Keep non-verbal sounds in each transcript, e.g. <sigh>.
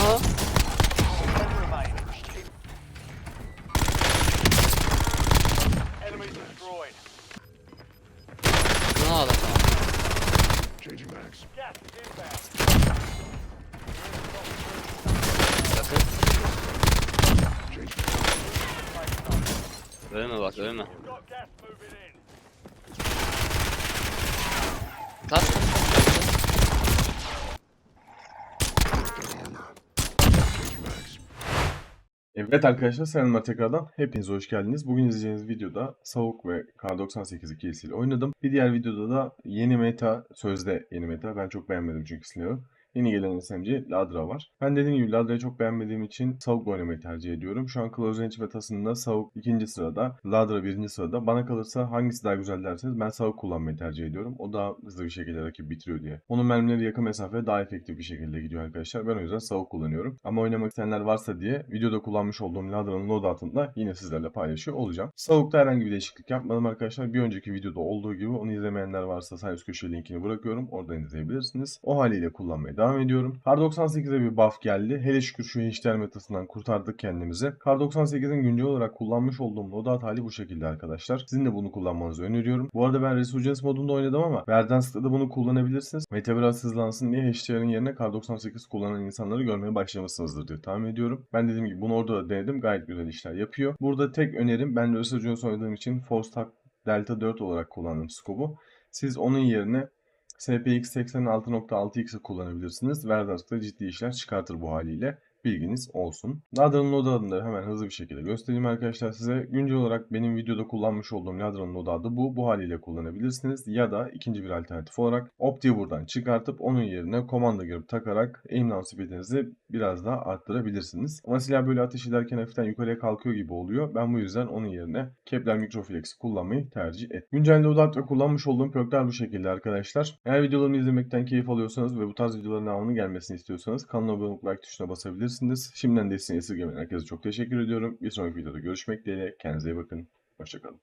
Aha. Ten remain. Enemy destroyed. Ne oldu sana? Changing mags. Gas is inbound. Yakın. Changing Ölme bak ölme. You've got gas moving in. Kaç. Changing mags. Evet arkadaşlar selamlar tekrardan. Hepiniz hoş geldiniz. Bugün izleyeceğiniz videoda Savuk ve K98 ikilisiyle oynadım. Bir diğer videoda da yeni meta, sözde yeni meta. Ben çok beğenmedim çünkü silahı. Yeni gelen SMG Ladra var. Ben dediğim gibi Ladra'yı çok beğenmediğim için Savuk'la oynamayı tercih ediyorum. Şu an Close Range metasında Savuk ikinci sırada, Ladra birinci sırada. Bana kalırsa hangisi daha güzel derseniz ben Savuk kullanmayı tercih ediyorum. O daha hızlı bir şekilde rakip bitiriyor diye. Onun mermileri yakın mesafeye daha efektif bir şekilde gidiyor arkadaşlar. Ben o yüzden Savuk kullanıyorum. Ama oynamak isteyenler varsa diye videoda kullanmış olduğum Ladra'nın loadout'ını da yine sizlerle paylaşıyor olacağım. Savuk'ta herhangi bir değişiklik yapmadım arkadaşlar. Bir önceki videoda olduğu gibi onu izlemeyenler varsa sağ üst köşeye linkini bırakıyorum. Oradan izleyebilirsiniz. O haliyle kullanmaya devam ediyorum. Kar 98'e bir buff geldi. Hele şükür şu HDR metasından kurtardık kendimizi. Kar 98'in güncel olarak kullanmış olduğum loadout hali bu şekilde arkadaşlar. Sizin de bunu kullanmanızı öneriyorum. Bu arada ben Resurgence modunda oynadım ama Verdansk'ta da bunu kullanabilirsiniz. Meta biraz hızlansın diye HDR'ın yerine Kar 98 kullanan insanları görmeye başlamışsınızdır diye tahmin ediyorum. Ben dediğim gibi bunu orada da denedim. Gayet güzel işler yapıyor. Burada tek önerim ben Resurgence oynadığım için Force Delta 4 olarak kullandım scope'u. Siz onun yerine SPX 86.6x'i kullanabilirsiniz. Verdansk da ciddi işler çıkartır bu haliyle. Bilginiz olsun. Ladra'nın loadout'ını da hemen hızlı bir şekilde göstereyim arkadaşlar size. Güncel olarak benim videoda kullanmış olduğum Ladra'nın loadout'ı bu. Bu haliyle kullanabilirsiniz. Ya da ikinci bir alternatif olarak Opti'yi buradan çıkartıp onun yerine Command'a girip takarak aim down speed'inizi biraz daha arttırabilirsiniz. Ama silah böyle ateş ederken hafiften yukarıya kalkıyor gibi oluyor. Ben bu yüzden onun yerine Kepler Microflex'i kullanmayı tercih et. Güncel loadout ve kullanmış olduğum perkler bu şekilde arkadaşlar. Eğer videolarımı izlemekten keyif alıyorsanız ve bu tarz videoların devamının gelmesini istiyorsanız kanala abone olup like tuşuna basabilirsiniz. Şimdiden desteğini esirgemeyen herkese çok teşekkür ediyorum. Bir sonraki videoda görüşmek dileğiyle. Kendinize iyi bakın. Hoşçakalın.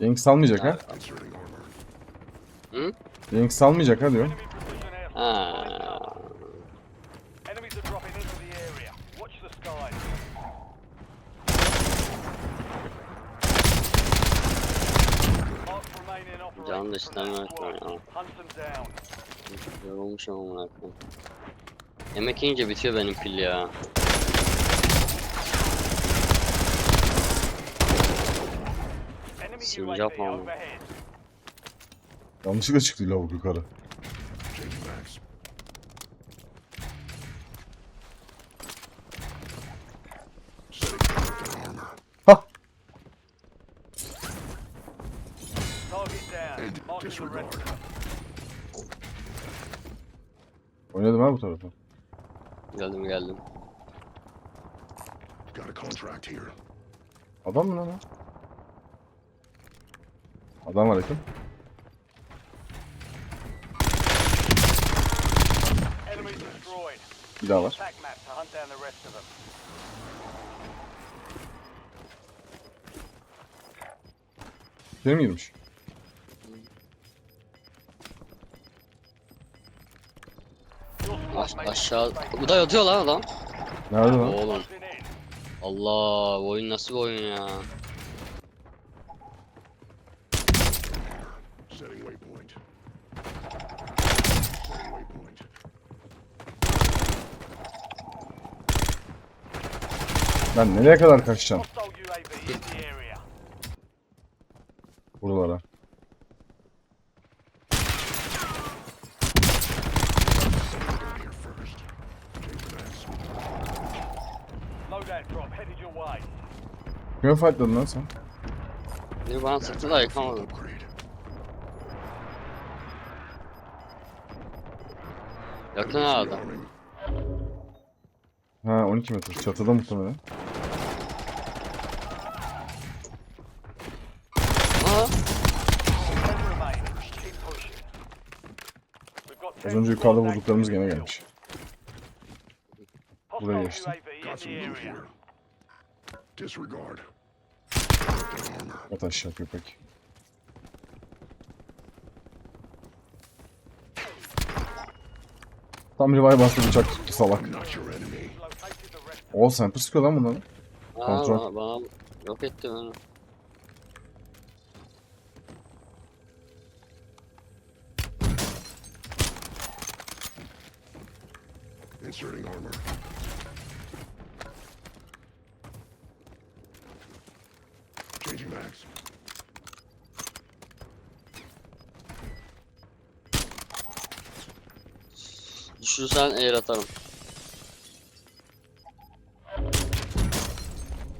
Yank salmayacak ha? Hı? Yank salmayacak ha diyor. Ha. Can bakma squad. ya. Yorulmuşum amına koyayım. Yemek yiyince bitiyor benim pil ya. Ama. overhead. Yanlışlıkla çıktı lavuk yukarı. Changing mags. Setting down armor. Hah! Target down. And Marking the rest disregard. of them. Oynadım ha bu tarafa. Geldim geldim. Got a contract here. Adam mı lan o? Adam var yakın. Bir daha var. Attack map Aş aşağı. Bu da yatıyor lan adam. Nerede lan? Oğlum. Allah bu oyun nasıl bir oyun ya. Ben nereye kadar kaçacağım? Hostile UAV in the area. Buralara. Down here first. Changing mags. Loadout drop headed your way. Kime fightladın lan sen? Biri bana sıktı da yıkamadım. Yakın ha adam. Ha 12 metre. Çatıda muhtemelen. Got Az önce yukarıda vurduklarımız gene gelmiş. Buraya geçti in Got the some loot area. here. Disregard. Aşağı köpek. Tam revive bastı bıçak tuttu salak. O sniper sıkıyor lan bunları. Aa, Kontrol. bana, bana yok etti beni. Inserting armor. Changing mags. Düşürsen air atarım.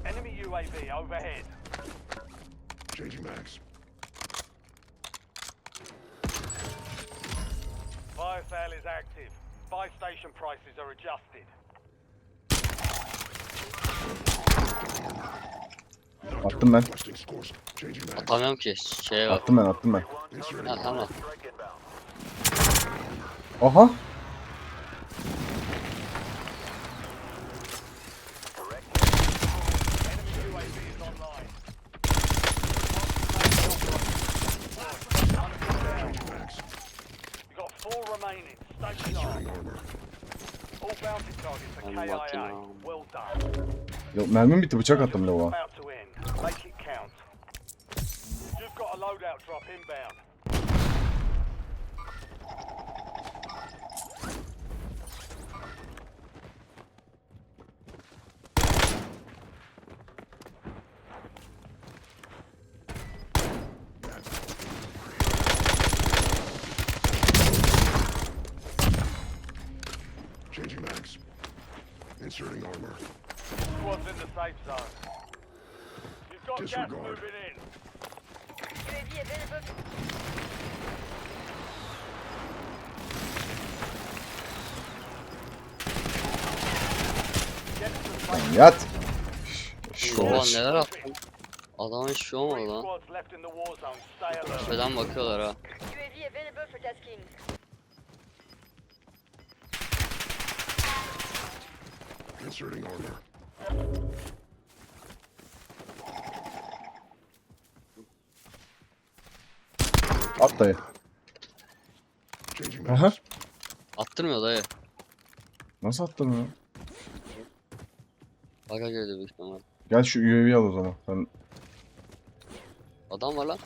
Enemy UAV overhead. Changing mags. Fire sale is active. Buy station prices are adjusted. Attım ben. Atamıyorum ki şeye bak. Attım ben attım ben. Ha tamam. Aha. Enemy UAV is online. changing mags. Loadout drop inbound. Changing mags. Inserting armor. Squad's in the safe zone. You've got gas moving in. UAV available. Lan yat. Ulan şş. neler attım. Adama hiçbir şey olmadı lan. squads left in the war zone. Stay alert. Tepeden bakıyorlar ha. UAV available for tasking. Inserting armor. At dayı. Aha. Attırmıyor dayı. Nasıl attın ya? Baka girdi büyük ihtimal. Gel şu UAV'yi al o zaman. Sen Adam var lan.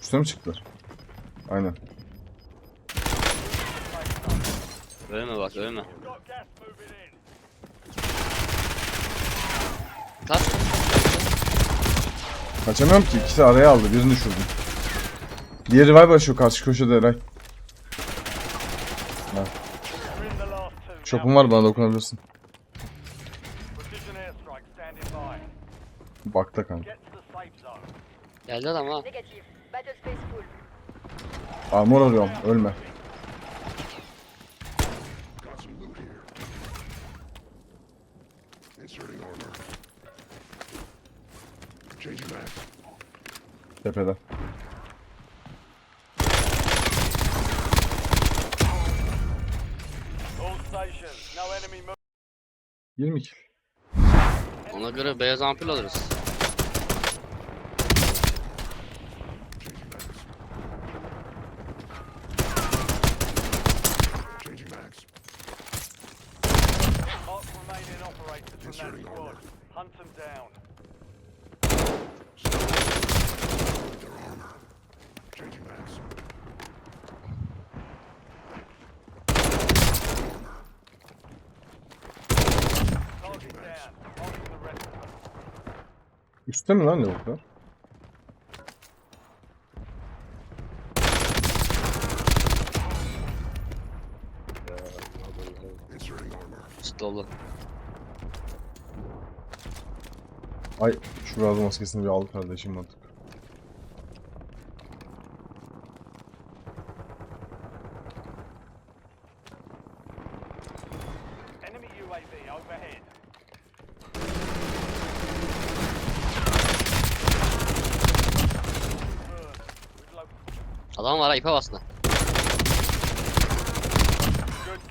Üstüne mi çıktılar? Aynen. Ölme bak ölme. Kaç. Kaçamıyorum ki. İkisi araya aldı. Birini düşürdüm. Diğer revive başlıyor karşı köşede Eray. Now. Şopum var bana dokunabilirsin. Bakta kanka. Geldi adam ha. Armor arıyorum. Ölme. Got some loot here. Inserting armor. Changing mags. Tepede. All stations. No enemy move. 20 kill. Ona göre beyaz ampul alırız. Changing mags. Mark remaining operators in that Inserting squad. armor. Hunt them down. Their armor. Changing mags. Target down. On to the rest of them. Üstte mi lan lavuklar? Dolu. Ay şu razı maskesini bir al kardeşim artık. Enemy UAV overhead. Adam var ha ipe bastı.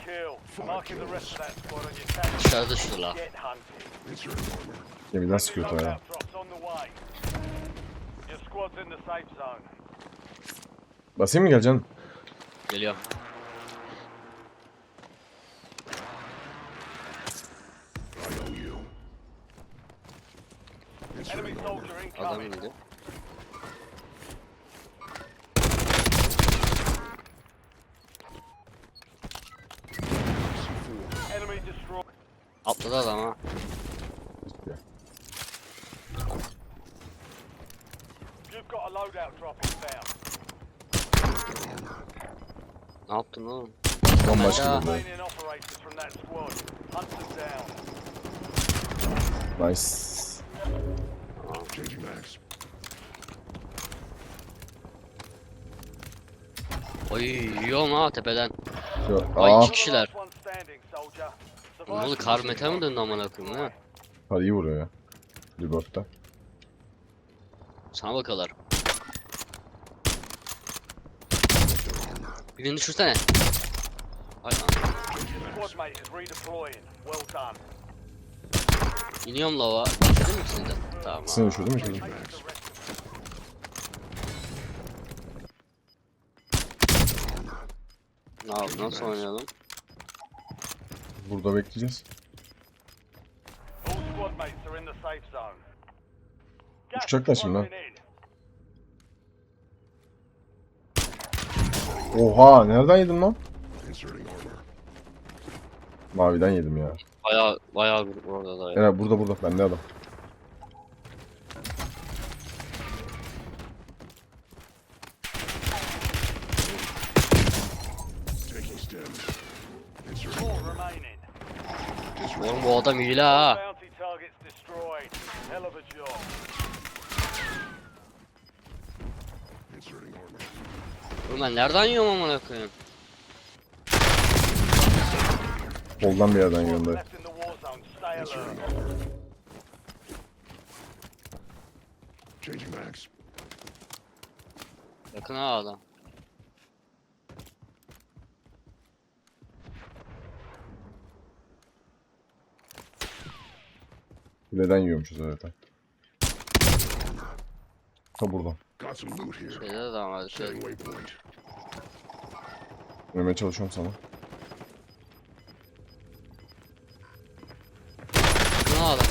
kill. Marking the rest of that squad on your tag. Dışarıda şu la. Get hunted. Gemiden sıkıyor ta ya. Drops on the way. Your squad's in the safe zone. Basayım mı geleceksin? Geliyorum. I owe you. Enemy soldier Adam incoming. indi. Atladı adam ha. You've got a loadout drop inbound. Their armor. Ne yaptın oğlum? Bambaşka bir olay. Remaining operators from that squad. Hunt them down. Nice. Changing max. Oy yiyorum ha tepeden. Şu, aa, iki kişiler. Last one standing, soldier. Ne oldu kar mete mi döndü amına koyayım ha? hadi iyi vuruyor ya. Libert'ta. Sana bakıyorlar. Birini düşürsene. Hay lan. Squad mate is redeploying. Well done. İniyorum lava. Bitirdin mi ikisini de? Tamam. Seni düşürdü mü şimdi? Ne yap- Nasıl oynayalım? Burada bekleyeceğiz. All squad mates are in the safe zone. Gas Uçacaklar şimdi in. Oha nereden yedin lan? Maviden yedim ya. Baya baya grup orada da ya. Eren burada burada bende adam. Taking stems. Inserting Four armor. remaining. Oğlum bu adam hile ha. Oğlum ben nereden yiyorum amına koyayım? Soldan bir yerden gönder. Yakın ha adam. Kuleden yiyormuşuz zaten. Ta buradan. Şeyde de var. Şey. Yemeye çalışıyorum sana. ha adam.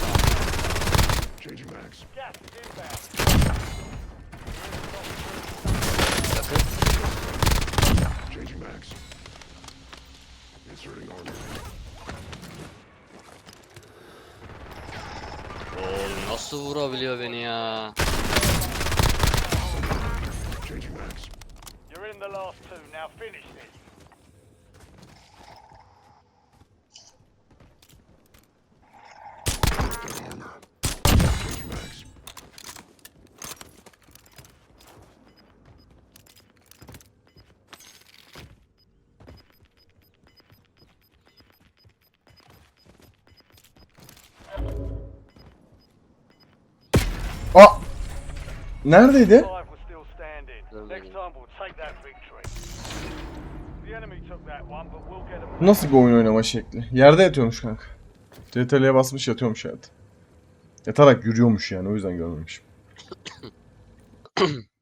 Yakın. Inserting armor. Oğlum nasıl vurabiliyor beni ya? You're in the last two. Now finish this. Bu Nasıl bir oyun oynama şekli? Yerde yatıyormuş kanka. CTRL'ye basmış yatıyormuş hayat. Yatarak yürüyormuş yani o yüzden görmemişim. <coughs>